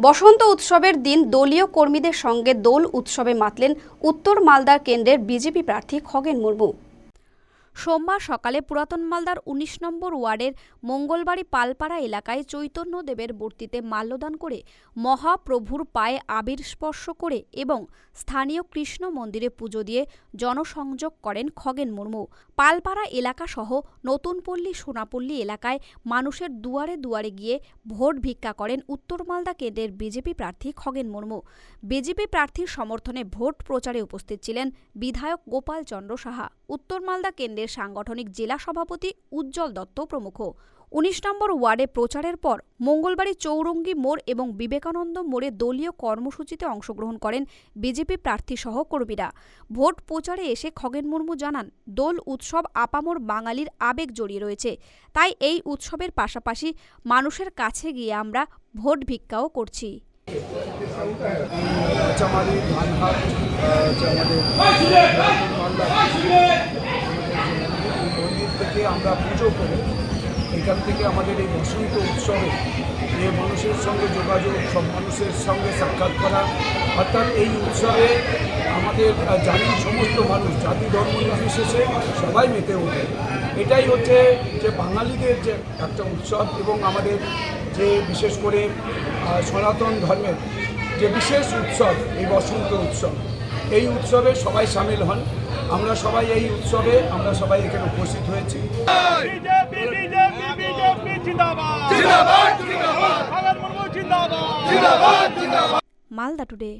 বসন্ত উৎসবের দিন দলীয় কর্মীদের সঙ্গে দোল উৎসবে মাতলেন উত্তর মালদার কেন্দ্রের বিজেপি প্রার্থী খগেন মুর্মু। সোমবার সকালে পুরাতন মালদার উনিশ নম্বর ওয়ার্ডের মঙ্গলবাড়ি পালপাড়া এলাকায় চৈতন্যদেবের মূর্তিতে মাল্যদান করে মহাপ্রভুর পায়ে আবির স্পর্শ করে এবং স্থানীয় কৃষ্ণ মন্দিরে পুজো দিয়ে জনসংযোগ করেন খগেন মুর্মু। পালপাড়া এলাকাসহ নতুনপল্লী, সোনাপল্লী এলাকায় মানুষের দুয়ারে দুয়ারে গিয়ে ভোট ভিক্ষা করেন উত্তর মালদা কেন্দ্রের বিজেপি প্রার্থী খগেন মুর্মু। বিজেপি প্রার্থীর সমর্থনে ভোট প্রচারে উপস্থিত ছিলেন বিধায়ক গোপাল চন্দ্র সাহা। উত্তর মালদা কেন্দ্রের সাংগঠনিক জেলা সভাপতি উজ্জ্বল দত্ত প্রমুখ। উনিশ নম্বর ওয়ার্ডে প্রচারের পর মঙ্গলবাড়ি চৌরঙ্গি মোড় এবং বিবেকানন্দ মোড়ে দলীয় কর্মসূচিতে অংশগ্রহণ করেন বিজেপি প্রার্থী সহ কর্মীরা। ভোট প্রচারে এসে খগেন মুর্মু জানান, দোল উৎসব আপামর বাঙালির আবেগ জড়িয়ে রয়েছে। তাই এই উৎসবের পাশাপাশি মানুষের কাছে গিয়ে আমরা ভোট ভিক্ষাও করছি। যে আমাদের আমরা পুজো করে এখান থেকে আমাদের এই বসন্ত উৎসবে যে মানুষের সঙ্গে যোগাযোগ, সব মানুষের সঙ্গে সাক্ষাৎ করা, অর্থাৎ এই উৎসবে আমাদের জানি সমস্ত মানুষ, জাতি, ধর্ম নির্বিশেষে সবাই মেতে ওঠে। এটাই হচ্ছে যে বাঙালিদের যে একটা উৎসব এবং আমাদের যে বিশেষ করে সনাতন ধর্মের যে বিশেষ উৎসব, এই বসন্ত উৎসব। এই উৎসবে সবাই সামিল হন। আমরা সবাই এই উৎসবে আমরা সবাই এখানে উপস্থিত হয়েছি। মালদা টুডে।